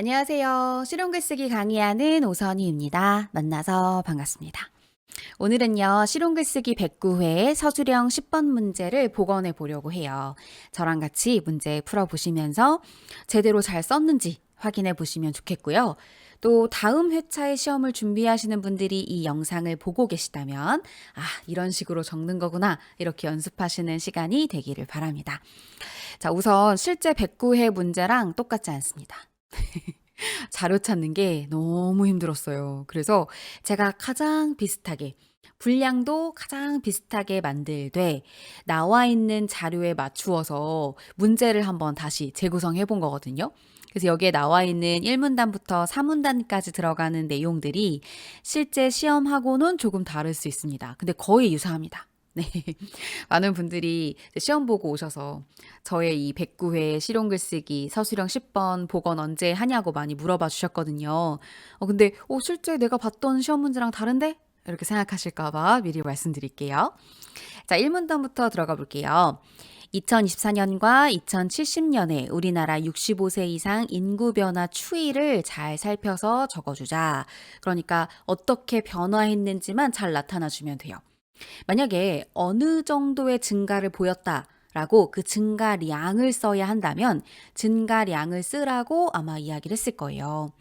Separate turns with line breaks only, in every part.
안녕하세요. 실용글쓰기 강의하는 오선희입니다. 만나서 반갑습니다. 오늘은요, 실용글쓰기 109회 서술형 10번 문제를 복원해 보려고 해요. 저랑 같이 문제 풀어보시면서 제대로 잘 썼는지 확인해 보시면 좋겠고요. 또 다음 회차의 시험을 준비하시는 분들이 이 영상을 보고 계시다면, 아, 이런 식으로 적는 거구나. 이렇게 연습하시는 시간이 되기를 바랍니다. 자, 우선 실제 109회 문제랑 똑같지 않습니다. 자료 찾는 게 너무 힘들었어요. 그래서 제가 가장 비슷하게 분량도 가장 비슷하게 만들되 나와 있는 자료에 맞추어서 문제를 한번 다시 재구성해 본 거거든요. 그래서 여기에 나와 있는 1문단부터 4문단까지 들어가는 내용들이 실제 시험하고는 조금 다를 수 있습니다. 근데 거의 유사합니다. 네. 많은 분들이 시험 보고 오셔서 저의 이 109회 실용 글쓰기 서술형 10번 복원 언제 하냐고 많이 물어봐 주셨거든요. 어, 근데, 어, 실제 내가 봤던 시험 문제랑 다른데? 이렇게 생각하실까봐 미리 말씀드릴게요. 자, 1문단부터 들어가 볼게요. 2024년과 2070년에 우리나라 65세 이상 인구 변화 추이를 잘 살펴서 적어주자. 그러니까 어떻게 변화했는지만 잘 나타나주면 돼요. 만약에 어느 정도의 증가를 보였다. 라고 그 증가량을 써야 한다면 증가량을 쓰라고 아마 이야기를 했을 거예요.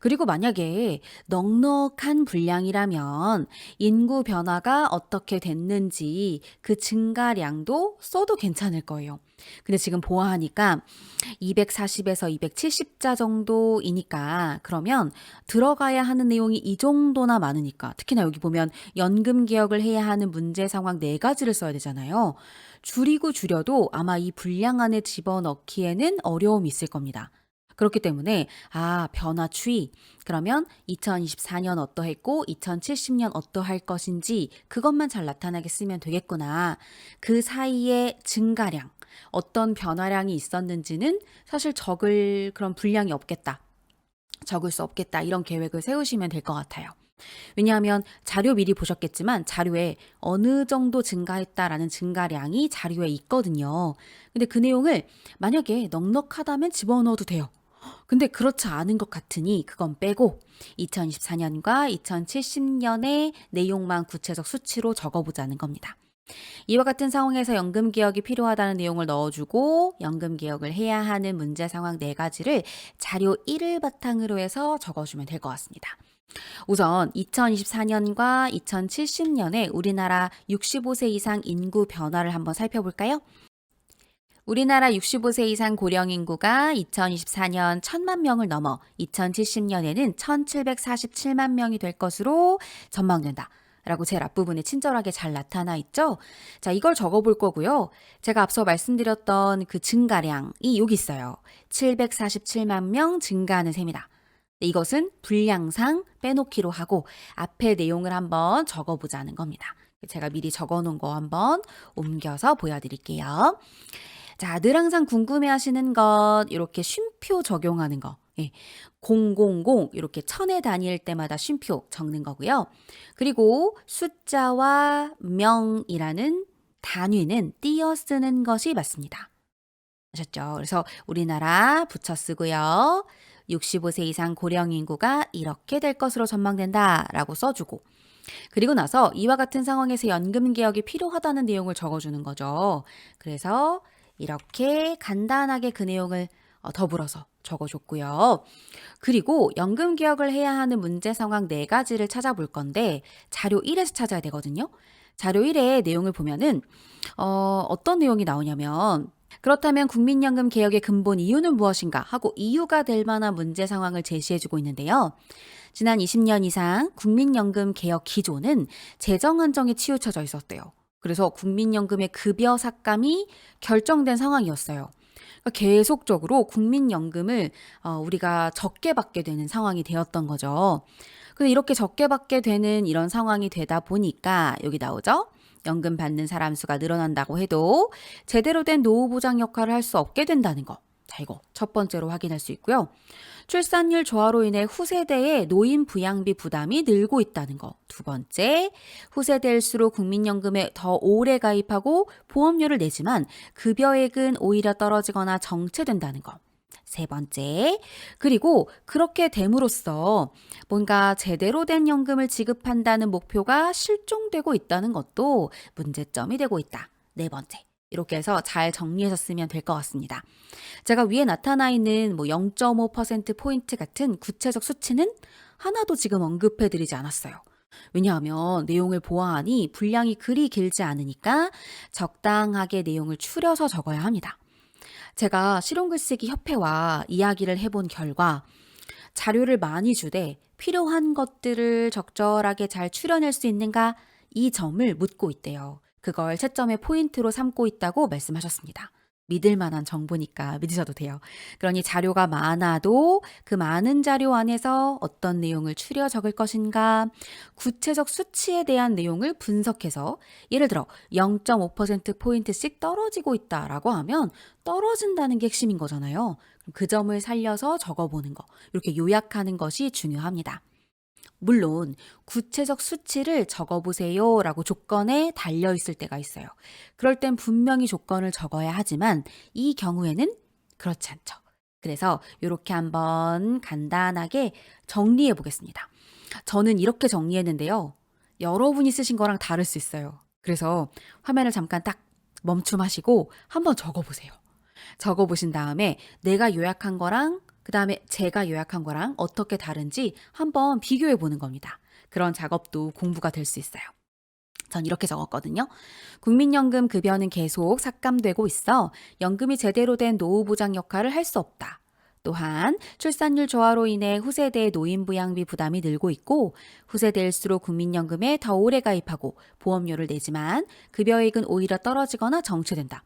그리고 만약에 넉넉한 분량이라면 인구 변화가 어떻게 됐는지 그 증가량도 써도 괜찮을 거예요. 근데 지금 보아하니까 240에서 270자 정도이니까 그러면 들어가야 하는 내용이 이 정도나 많으니까 특히나 여기 보면 연금 개혁을 해야 하는 문제 상황 네 가지를 써야 되잖아요. 줄이고 줄여도 아마 이 분량 안에 집어넣기에는 어려움이 있을 겁니다. 그렇기 때문에 아 변화 추이 그러면 2024년 어떠했고 2070년 어떠할 것인지 그것만 잘 나타나게 쓰면 되겠구나. 그 사이에 증가량 어떤 변화량이 있었는지는 사실 적을 그런 분량이 없겠다. 적을 수 없겠다. 이런 계획을 세우시면 될 것 같아요. 왜냐하면 자료 미리 보셨겠지만 자료에 어느 정도 증가했다라는 증가량이 자료에 있거든요. 근데 그 내용을 만약에 넉넉하다면 집어넣어도 돼요. 근데 그렇지 않은 것 같으니 그건 빼고 2024년과 2070년의 내용만 구체적 수치로 적어보자는 겁니다. 이와 같은 상황에서 연금 개혁이 필요하다는 내용을 넣어주고 연금 개혁을 해야 하는 문제 상황 네 가지를 자료 1을 바탕으로 해서 적어주면 될 것 같습니다. 우선 2024년과 2070년에 우리나라 65세 이상 인구 변화를 한번 살펴볼까요? 우리나라 65세 이상 고령 인구가 2024년 1000만 명을 넘어 2070년에는 1747만 명이 될 것으로 전망된다. 라고 제일 앞부분에 친절하게 잘 나타나 있죠? 자, 이걸 적어 볼 거고요. 제가 앞서 말씀드렸던 그 증가량이 여기 있어요. 747만 명 증가하는 셈이다. 이것은 분량상 빼놓기로 하고 앞에 내용을 한번 적어 보자는 겁니다. 제가 미리 적어 놓은 거 한번 옮겨서 보여드릴게요. 자, 늘 항상 궁금해 하시는 것, 이렇게 쉼표 적용하는 거. 예. 000 이렇게 천에 다닐 때마다 쉼표 적는 거고요. 그리고 숫자와 명이라는 단위는 띄어 쓰는 것이 맞습니다. 아셨죠? 그래서 우리나라 붙여 쓰고요. 65세 이상 고령 인구가 이렇게 될 것으로 전망된다라고 써주고 그리고 나서 이와 같은 상황에서 연금 개혁이 필요하다는 내용을 적어주는 거죠. 그래서 이렇게 간단하게 그 내용을 어, 더불어서 적어줬고요. 그리고 연금 개혁을 해야 하는 문제 상황 네 가지를 찾아볼 건데 자료 1에서 찾아야 되거든요. 자료 1의 내용을 보면은 어, 어떤 내용이 나오냐면 그렇다면 국민연금 개혁의 근본 이유는 무엇인가 하고 이유가 될 만한 문제 상황을 제시해주고 있는데요. 지난 20년 이상 국민연금 개혁 기조는 재정 한정에 치우쳐져 있었대요. 그래서 국민연금의 급여 삭감이 결정된 상황이었어요. 그러니까 계속적으로 국민연금을 어, 우리가 적게 받게 되는 상황이 되었던 거죠. 근데 이렇게 적게 받게 되는 이런 상황이 되다 보니까 여기 나오죠. 연금 받는 사람 수가 늘어난다고 해도 제대로 된 노후 보장 역할을 할 수 없게 된다는 거. 자, 이거 첫 번째로 확인할 수 있고요. 출산율 저하로 인해 후세대의 노인 부양비 부담이 늘고 있다는 거. 두 번째, 후세대일수록 국민연금에 더 오래 가입하고 보험료를 내지만 급여액은 오히려 떨어지거나 정체된다는 거. 세 번째. 그리고 그렇게 됨으로써 뭔가 제대로 된 연금을 지급한다는 목표가 실종되고 있다는 것도 문제점이 되고 있다. 네 번째. 이렇게 해서 잘 정리하셨으면 될 것 같습니다. 제가 위에 나타나 있는 뭐 0.5%포인트 같은 구체적 수치는 하나도 지금 언급해 드리지 않았어요. 왜냐하면 내용을 보아하니 분량이 그리 길지 않으니까 적당하게 내용을 추려서 적어야 합니다. 제가 실용글쓰기 협회와 이야기를 해본 결과 자료를 많이 주되 필요한 것들을 적절하게 잘 추려낼 수 있는가 이 점을 묻고 있대요. 그걸 채점의 포인트로 삼고 있다고 말씀하셨습니다. 믿을 만한 정보니까 믿으셔도 돼요. 그러니 자료가 많아도 그 많은 자료 안에서 어떤 내용을 추려 적을 것인가, 구체적 수치에 대한 내용을 분석해서 예를 들어 0.5%포인트씩 떨어지고 있다라고 하면 떨어진다는 게 핵심인 거잖아요. 그 점을 살려서 적어보는 거, 이렇게 요약하는 것이 중요합니다. 물론 구체적 수치를 적어보세요 라고 조건에 달려 있을 때가 있어요. 그럴 땐 분명히 조건을 적어야 하지만 이 경우에는 그렇지 않죠. 그래서 이렇게 한번 간단하게 정리해 보겠습니다. 저는 이렇게 정리했는데요. 여러분이 쓰신 거랑 다를 수 있어요. 그래서 화면을 잠깐 딱 멈춤하시고 한번 적어보세요. 적어보신 다음에 내가 요약한 거랑 그 다음에 제가 요약한 거랑 어떻게 다른지 한번 비교해 보는 겁니다. 그런 작업도 공부가 될 수 있어요. 전 이렇게 적었거든요. 국민연금 급여는 계속 삭감되고 있어 연금이 제대로 된 노후 보장 역할을 할 수 없다. 또한 출산율 저하로 인해 후세대의 노인 부양비 부담이 늘고 있고 후세대일수록 국민연금에 더 오래 가입하고 보험료를 내지만 급여액은 오히려 떨어지거나 정체된다.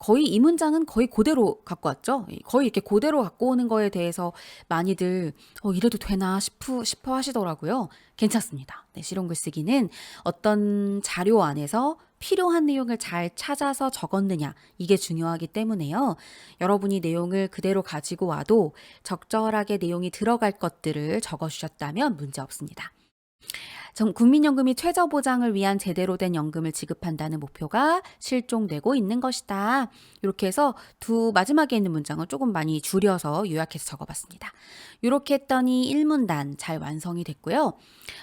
거의 이 문장은 거의 그대로 갖고 왔죠. 거의 이렇게 그대로 갖고 오는 거에 대해서 많이들 어, 이래도 되나 싶어, 싶어 하시더라고요. 괜찮습니다. 네, 실용글 쓰기는 어떤 자료 안에서 필요한 내용을 잘 찾아서 적었느냐 이게 중요하기 때문에요. 여러분이 내용을 그대로 가지고 와도 적절하게 내용이 들어갈 것들을 적어 주셨다면 문제 없습니다. 정- 국민연금이 최저 보장을 위한 제대로 된 연금을 지급한다는 목표가 실종되고 있는 것이다. 이렇게 해서 두 마지막에 있는 문장을 조금 많이 줄여서 요약해서 적어봤습니다. 이렇게 했더니 1문단 잘 완성이 됐고요.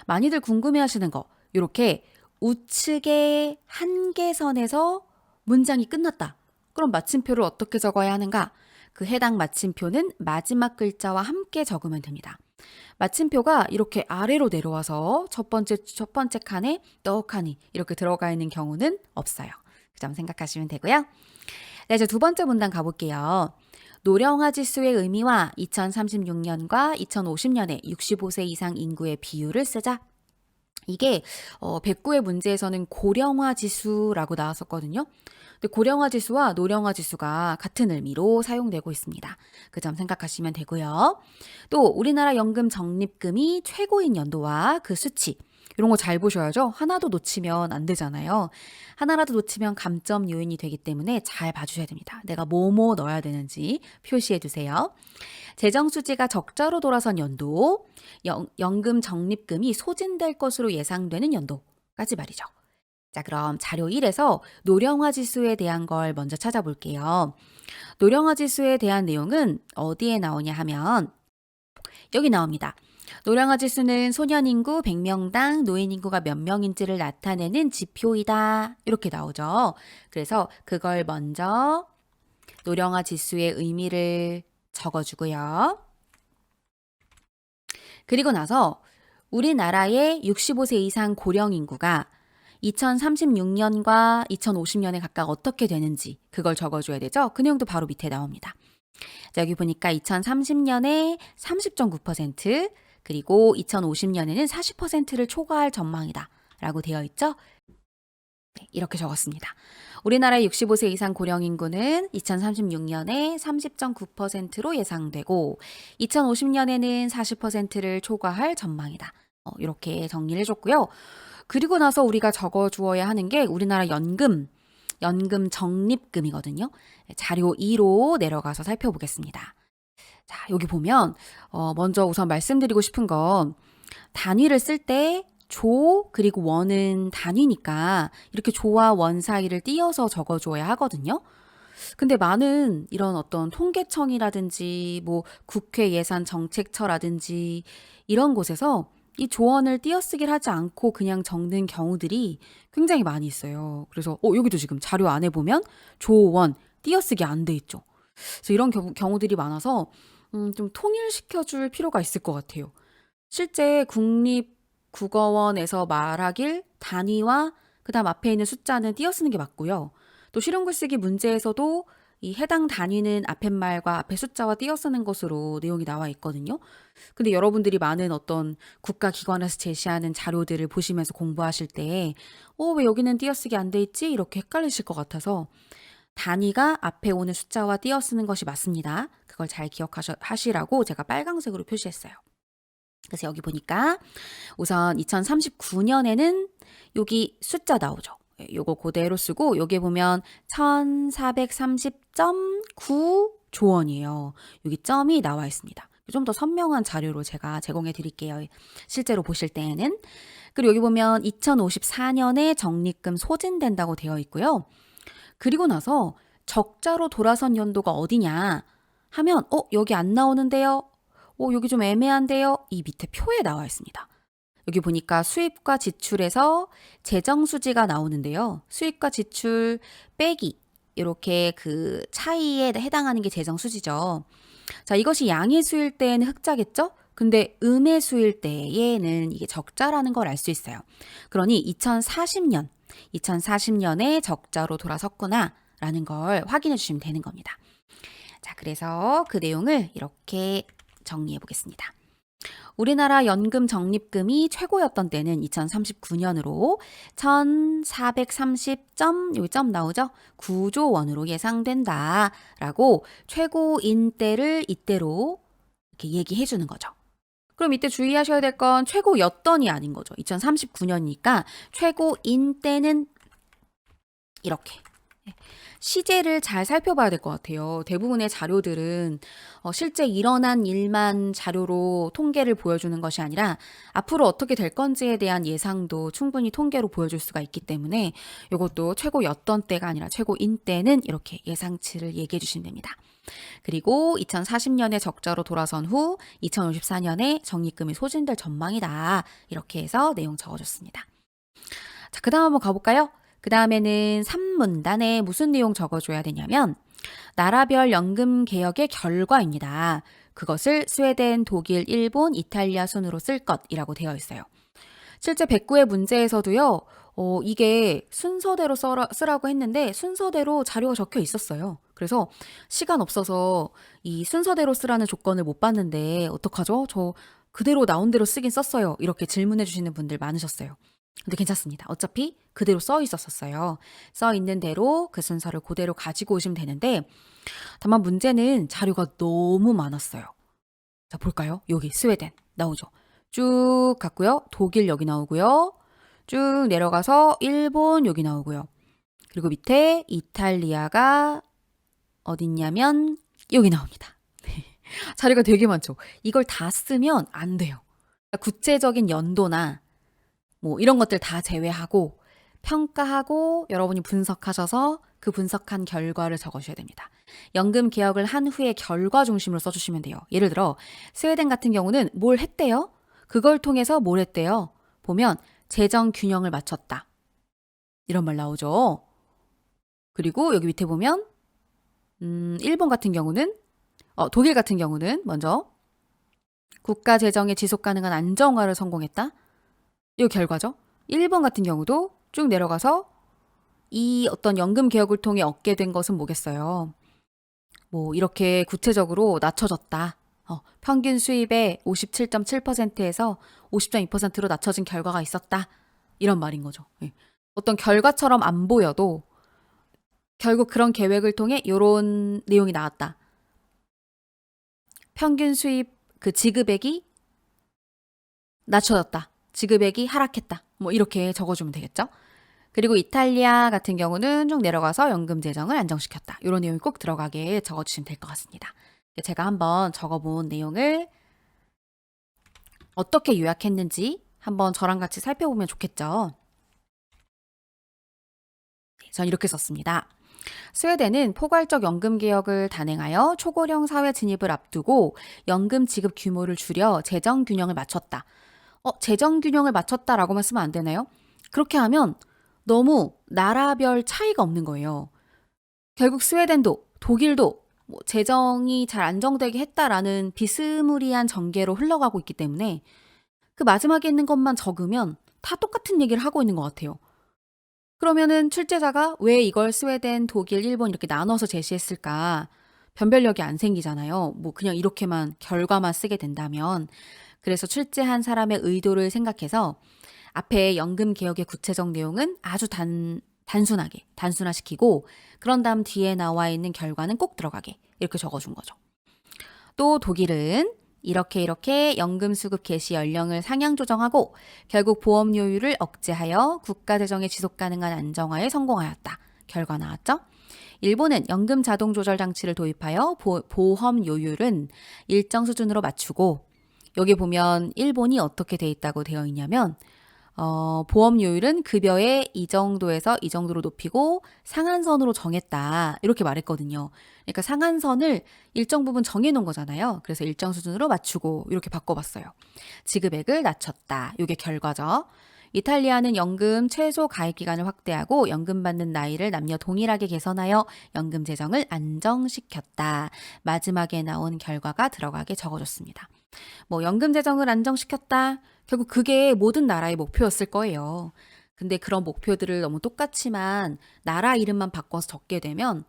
많이들 궁금해하시는 거 이렇게 우측의 한계선에서 문장이 끝났다. 그럼 마침표를 어떻게 적어야 하는가? 그 해당 마침표는 마지막 글자와 함께 적으면 됩니다. 마침표가 이렇게 아래로 내려와서 첫 번째 첫 번째 칸에 떡하니 이렇게 들어가 있는 경우는 없어요. 그 점 생각하시면 되고요. 네, 이제 두 번째 문단 가볼게요. 노령화 지수의 의미와 2036년과 2050년에 65세 이상 인구의 비율을 쓰자. 이게 어, 백구의 문제에서는 고령화 지수라고 나왔었거든요. 근데 고령화 지수와 노령화 지수가 같은 의미로 사용되고 있습니다. 그 점 생각하시면 되고요. 또 우리나라 연금 적립금이 최고인 연도와 그 수치 이런 거 잘 보셔야죠. 하나도 놓치면 안 되잖아요. 하나라도 놓치면 감점 요인이 되기 때문에 잘 봐주셔야 됩니다. 내가 뭐뭐 넣어야 되는지 표시해 두세요. 재정 수지가 적자로 돌아선 연도, 연, 연금 적립금이 소진될 것으로 예상되는 연도까지 말이죠. 자, 그럼 자료 1에서 노령화 지수에 대한 걸 먼저 찾아볼게요. 노령화 지수에 대한 내용은 어디에 나오냐 하면 여기 나옵니다. 노령화 지수는 소년 인구 100명당 노인 인구가 몇 명인지를 나타내는 지표이다. 이렇게 나오죠. 그래서 그걸 먼저 노령화 지수의 의미를 적어주고요. 그리고 나서 우리나라의 65세 이상 고령 인구가 2036년과 2050년에 각각 어떻게 되는지 그걸 적어줘야 되죠. 그 내용도 바로 밑에 나옵니다. 자, 여기 보니까 2030년에 30.9% 그리고 2050년에는 40%를 초과할 전망이다. 라고 되어 있죠. 네, 이렇게 적었습니다. 우리나라의 65세 이상 고령 인구는 2036년에 30.9%로 예상되고 2050년에는 40%를 초과할 전망이다. 어, 이렇게 정리를 해줬고요. 그리고 나서 우리가 적어 주어야 하는 게 우리나라 연금, 연금 적립금이거든요. 자료 2로 내려가서 살펴보겠습니다. 자, 여기 보면, 어, 먼저 우선 말씀드리고 싶은 건 단위를 쓸때 조, 그리고 원은 단위니까 이렇게 조와 원 사이를 띄어서 적어줘야 하거든요. 근데 많은 이런 어떤 통계청이라든지 뭐 국회 예산 정책처라든지 이런 곳에서 이 조언을 띄어쓰기를 하지 않고 그냥 적는 경우들이 굉장히 많이 있어요. 그래서 어, 여기도 지금 자료 안에 보면 조언 띄어쓰기 안 돼 있죠. 그래서 이런 경우, 경우들이 많아서 음, 좀 통일시켜 줄 필요가 있을 것 같아요. 실제 국립국어원에서 말하길 단위와 그다음 앞에 있는 숫자는 띄어쓰는 게 맞고요. 또 실용 글쓰기 문제에서도 이 해당 단위는 앞에 말과 앞에 숫자와 띄어쓰는 것으로 내용이 나와 있거든요. 근데 여러분들이 많은 어떤 국가기관에서 제시하는 자료들을 보시면서 공부하실 때, 어, 왜 여기는 띄어쓰기 안 돼 있지? 이렇게 헷갈리실 것 같아서 단위가 앞에 오는 숫자와 띄어쓰는 것이 맞습니다. 그걸 잘 기억하시라고 제가 빨강색으로 표시했어요. 그래서 여기 보니까 우선 2039년에는 여기 숫자 나오죠. 예, 요거 그대로 쓰고 여기 보면 1430.9 조원이에요. 여기 점이 나와 있습니다. 좀 더 선명한 자료로 제가 제공해 드릴게요. 실제로 보실 때에는. 그리고 여기 보면 2054년에 적립금 소진된다고 되어 있고요. 그리고 나서 적자로 돌아선 연도가 어디냐 하면 어 여기 안 나오는데요. 어 여기 좀 애매한데요. 이 밑에 표에 나와 있습니다. 여기 보니까 수입과 지출에서 재정 수지가 나오는데요. 수입과 지출 빼기 이렇게 그 차이에 해당하는 게 재정 수지죠. 자, 이것이 양의 수일 때에는 흑자겠죠? 근데 음의 수일 때에는 이게 적자라는 걸 알 수 있어요. 그러니 2040년, 2040년에 적자로 돌아섰구나 라는 걸 확인해 주시면 되는 겁니다. 자, 그래서 그 내용을 이렇게 정리해 보겠습니다. 우리나라 연금 적립금이 최고였던 때는 2039년으로 1430점, 여기 점 나오죠? 9조 원으로 예상된다라고 최고인 때를 이때로 이렇게 얘기해 주는 거죠. 그럼 이때 주의하셔야 될 건 최고였던이 아닌 거죠. 2039년이니까 최고인 때는 이렇게 시제를 잘 살펴봐야 될 것 같아요. 대부분의 자료들은 어, 실제 일어난 일만 자료로 통계를 보여주는 것이 아니라 앞으로 어떻게 될 건지에 대한 예상도 충분히 통계로 보여줄 수가 있기 때문에 이것도 최고였던 때가 아니라 최고인 때는 이렇게 예상치를 얘기해 주시면 됩니다. 그리고 2040년에 적자로 돌아선 후 2054년에 적립금이 소진될 전망이다. 이렇게 해서 내용 적어줬습니다. 자, 그 다음 한번 가볼까요? 그 다음에는 3문단에 무슨 내용 적어줘야 되냐면 나라별 연금 개혁의 결과입니다. 그것을 스웨덴, 독일, 일본, 이탈리아 순으로 쓸 것이라고 되어 있어요. 실제 백구의 문제에서도요, 어, 이게 순서대로 써라, 쓰라고 했는데 순서대로 자료가 적혀 있었어요. 그래서 시간 없어서 이 순서대로 쓰라는 조건을 못 봤는데 어떡하죠? 저 그대로 나온 대로 쓰긴 썼어요. 이렇게 질문해 주시는 분들 많으셨어요. 근데 괜찮습니다. 어차피 그대로 써 있었었어요. 써 있는 대로 그 순서를 그대로 가지고 오시면 되는데 다만 문제는 자료가 너무 많았어요. 자, 볼까요? 여기 스웨덴 나오죠. 쭉 갔고요. 독일 여기 나오고요. 쭉 내려가서 일본 여기 나오고요. 그리고 밑에 이탈리아가 어딨냐면 여기 나옵니다. 자료가 되게 많죠. 이걸 다 쓰면 안 돼요. 구체적인 연도나 뭐 이런 것들 다 제외하고 평가하고 여러분이 분석하셔서 그 분석한 결과를 적으셔야 됩니다. 연금 개혁을 한 후에 결과 중심으로 써주시면 돼요. 예를 들어 스웨덴 같은 경우는 뭘 했대요? 그걸 통해서 뭘 했대요? 보면 재정 균형을 맞췄다. 이런 말 나오죠. 그리고 여기 밑에 보면 음, 일본 같은 경우는 어, 독일 같은 경우는 먼저 국가 재정의 지속 가능한 안정화를 성공했다. 이 결과죠. 1번 같은 경우도 쭉 내려가서 이 어떤 연금 개혁을 통해 얻게 된 것은 뭐겠어요? 뭐 이렇게 구체적으로 낮춰졌다. 어, 평균 수입의 57.7%에서 50.2%로 낮춰진 결과가 있었다. 이런 말인 거죠. 예. 어떤 결과처럼 안 보여도 결국 그런 계획을 통해 이런 내용이 나왔다. 평균 수입 그 지급액이 낮춰졌다. 지급액이 하락했다. 뭐 이렇게 적어주면 되겠죠. 그리고 이탈리아 같은 경우는 쭉 내려가서 연금 재정을 안정시켰다. 이런 내용이 꼭 들어가게 적어주시면 될 것 같습니다. 제가 한번 적어본 내용을 어떻게 요약했는지 한번 저랑 같이 살펴보면 좋겠죠. 네, 전 이렇게 썼습니다. 스웨덴은 포괄적 연금 개혁을 단행하여 초고령 사회 진입을 앞두고 연금 지급 규모를 줄여 재정 균형을 맞췄다. 어, 재정 균형을 맞췄다라고만 쓰면 안 되나요? 그렇게 하면 너무 나라별 차이가 없는 거예요. 결국 스웨덴도 독일도 뭐 재정이 잘 안정되게 했다라는 비스무리한 전개로 흘러가고 있기 때문에 그 마지막에 있는 것만 적으면 다 똑같은 얘기를 하고 있는 것 같아요. 그러면은 출제자가 왜 이걸 스웨덴, 독일, 일본 이렇게 나눠서 제시했을까? 변별력이 안 생기잖아요. 뭐 그냥 이렇게만 결과만 쓰게 된다면. 그래서 출제한 사람의 의도를 생각해서 앞에 연금 개혁의 구체적 내용은 아주 단, 단순하게, 단순화시키고 그런 다음 뒤에 나와 있는 결과는 꼭 들어가게 이렇게 적어준 거죠. 또 독일은 이렇게 이렇게 연금 수급 개시 연령을 상향 조정하고 결국 보험료율을 억제하여 국가 재정의 지속 가능한 안정화에 성공하였다. 결과 나왔죠? 일본은 연금 자동 조절 장치를 도입하여 보, 보험료율은 일정 수준으로 맞추고 여기 보면 일본이 어떻게 돼 있다고 되어 있냐면 어, 보험료율은 급여의 이 정도에서 이 정도로 높이고 상한선으로 정했다. 이렇게 말했거든요. 그러니까 상한선을 일정 부분 정해놓은 거잖아요. 그래서 일정 수준으로 맞추고 이렇게 바꿔봤어요. 지급액을 낮췄다. 이게 결과죠. 이탈리아는 연금 최소 가입 기간을 확대하고 연금 받는 나이를 남녀 동일하게 개선하여 연금 재정을 안정시켰다. 마지막에 나온 결과가 들어가게 적어줬습니다. 뭐 연금 재정을 안정시켰다. 결국 그게 모든 나라의 목표였을 거예요. 근데 그런 목표들을 너무 똑같지만 나라 이름만 바꿔서 적게 되면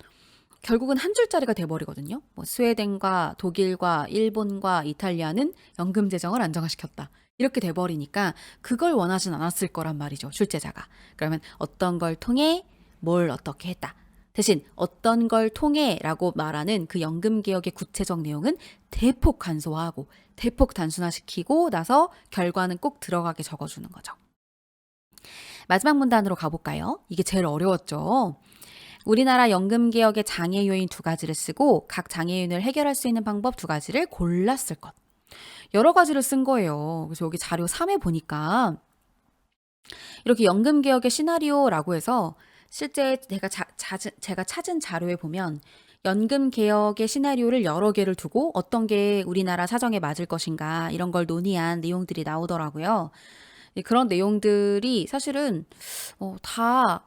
결국은 한 줄짜리가 돼버리거든요. 뭐 스웨덴과 독일과 일본과 이탈리아는 연금 재정을 안정화시켰다. 이렇게 돼버리니까 그걸 원하진 않았을 거란 말이죠. 출제자가. 그러면 어떤 걸 통해 뭘 어떻게 했다. 대신 어떤 걸 통해라고 말하는 그 연금 개혁의 구체적 내용은 대폭 간소화하고 대폭 단순화시키고 나서 결과는 꼭 들어가게 적어주는 거죠. 마지막 문단으로 가볼까요? 이게 제일 어려웠죠. 우리나라 연금 개혁의 장애 요인 두 가지를 쓰고 각 장애 요인을 해결할 수 있는 방법 두 가지를 골랐을 것. 여러 가지를 쓴 거예요. 그래서 여기 자료 3에 보니까 이렇게 연금 개혁의 시나리오라고 해서 실제 제가 자, 자, 제가 찾은 자료에 보면 연금 개혁의 시나리오를 여러 개를 두고 어떤 게 우리나라 사정에 맞을 것인가 이런 걸 논의한 내용들이 나오더라고요. 그런 내용들이 사실은 어, 다,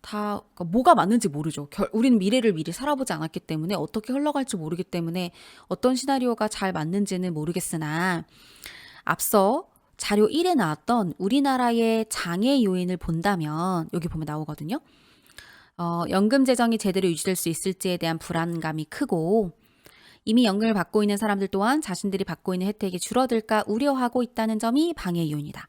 다, 그러니까 뭐가 맞는지 모르죠. 결, 우리는 미래를 미리 살아보지 않았기 때문에 어떻게 흘러갈지 모르기 때문에 어떤 시나리오가 잘 맞는지는 모르겠으나 앞서 자료 1에 나왔던 우리나라의 장애 요인을 본다면 여기 보면 나오거든요. 어, 연금 재정이 제대로 유지될 수 있을지에 대한 불안감이 크고 이미 연금을 받고 있는 사람들 또한 자신들이 받고 있는 혜택이 줄어들까 우려하고 있다는 점이 방해 요인이다.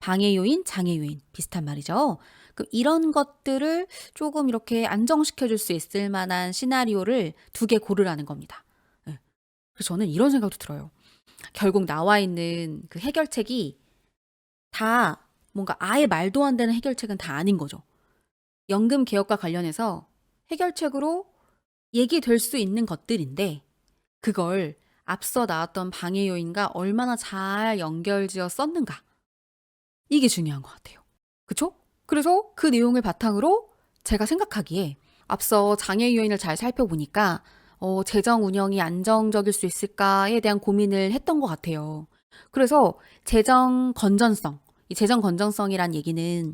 방해 요인, 장애 요인 비슷한 말이죠. 그럼 이런 것들을 조금 이렇게 안정시켜 줄 수 있을 만한 시나리오를 두 개 고르라는 겁니다. 네. 그래서 저는 이런 생각도 들어요. 결국 나와 있는 그 해결책이 다 뭔가 아예 말도 안 되는 해결책은 다 아닌 거죠. 연금 개혁과 관련해서 해결책으로 얘기될 수 있는 것들인데 그걸 앞서 나왔던 방해 요인과 얼마나 잘 연결지어 썼는가. 이게 중요한 것 같아요. 그쵸? 그래서 그 내용을 바탕으로 제가 생각하기에 앞서 장애 요인을 잘 살펴보니까 어, 재정 운영이 안정적일 수 있을까에 대한 고민을 했던 것 같아요. 그래서 재정 건전성, 이 재정 건전성이란 얘기는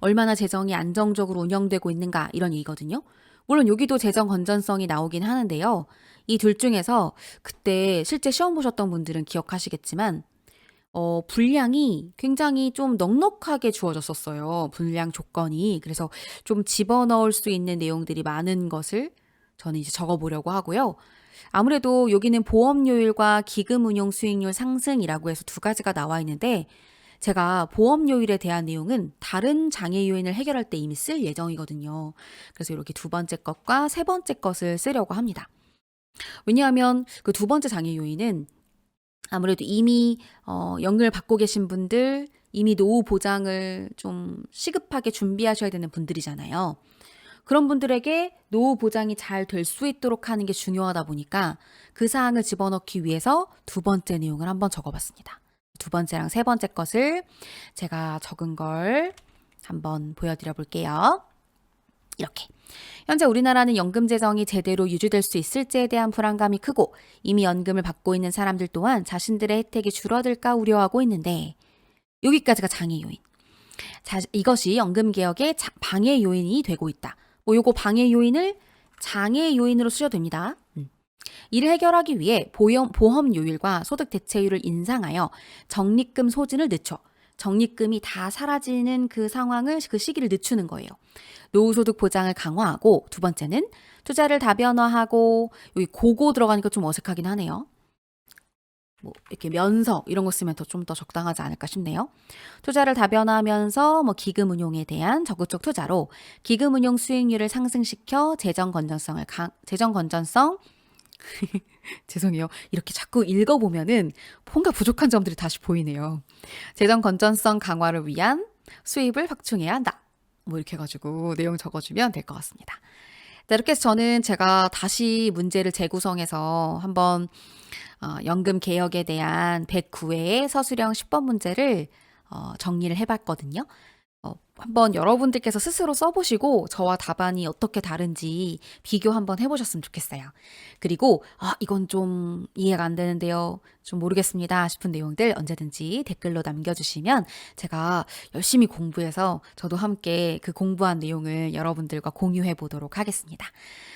얼마나 재정이 안정적으로 운영되고 있는가 이런 얘기거든요. 물론 여기도 재정 건전성이 나오긴 하는데요. 이 둘 중에서 그때 실제 시험 보셨던 분들은 기억하시겠지만 어, 분량이 굉장히 좀 넉넉하게 주어졌었어요. 분량 조건이. 그래서 좀 집어넣을 수 있는 내용들이 많은 것을 저는 이제 적어보려고 하고요. 아무래도 여기는 보험료율과 기금 운용 수익률 상승이라고 해서 두 가지가 나와 있는데 제가 보험료율에 대한 내용은 다른 장애 요인을 해결할 때 이미 쓸 예정이거든요. 그래서 이렇게 두 번째 것과 세 번째 것을 쓰려고 합니다. 왜냐하면 그 두 번째 장애 요인은 아무래도 이미 어, 연금을 받고 계신 분들, 이미 노후 보장을 좀 시급하게 준비하셔야 되는 분들이잖아요. 그런 분들에게 노후 보장이 잘 될 수 있도록 하는 게 중요하다 보니까 그 사항을 집어넣기 위해서 두 번째 내용을 한번 적어봤습니다. 두 번째랑 세 번째 것을 제가 적은 걸 한번 보여드려 볼게요. 이렇게. 현재 우리나라는 연금 재정이 제대로 유지될 수 있을지에 대한 불안감이 크고 이미 연금을 받고 있는 사람들 또한 자신들의 혜택이 줄어들까 우려하고 있는데 여기까지가 장애 요인. 자, 이것이 연금 개혁의 자- 방해 요인이 되고 있다. 뭐 요거 방해 요인을 장애 요인으로 쓰셔도 됩니다. 음. 이를 해결하기 위해 보험, 보험 요율과 소득 대체율을 인상하여 적립금 소진을 늦춰 적립금이 다 사라지는 그 상황을 그 시기를 늦추는 거예요. 노후소득 보장을 강화하고 두 번째는 투자를 다변화하고 여기 고고 들어가니까 좀 어색하긴 하네요. 뭐 이렇게 면서 이런 거 쓰면 더 좀 더 적당하지 않을까 싶네요. 투자를 다변화하면서 뭐 기금 운용에 대한 적극적 투자로 기금 운용 수익률을 상승시켜 재정 건전성을 강 재정 건전성 죄송해요. 이렇게 자꾸 읽어보면은 뭔가 부족한 점들이 다시 보이네요. 재정 건전성 강화를 위한 수입을 확충해야 한다. 뭐 이렇게 해가지고 내용 적어주면 될 것 같습니다. 자, 이렇게 해서 저는 제가 다시 문제를 재구성해서 한번 어, 연금 개혁에 대한 109회의 서술형 10번 문제를 어, 정리를 해봤거든요. 어, 한번 여러분들께서 스스로 써보시고 저와 답안이 어떻게 다른지 비교 한번 해보셨으면 좋겠어요. 그리고 아 이건 좀 이해가 안 되는데요. 좀 모르겠습니다 싶은 내용들 언제든지 댓글로 남겨주시면 제가 열심히 공부해서 저도 함께 그 공부한 내용을 여러분들과 공유해 보도록 하겠습니다.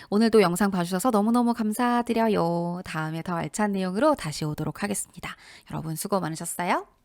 오늘도 영상 봐주셔서 너무너무 감사드려요. 다음에 더 알찬 내용으로 다시 오도록 하겠습니다. 여러분 수고 많으셨어요.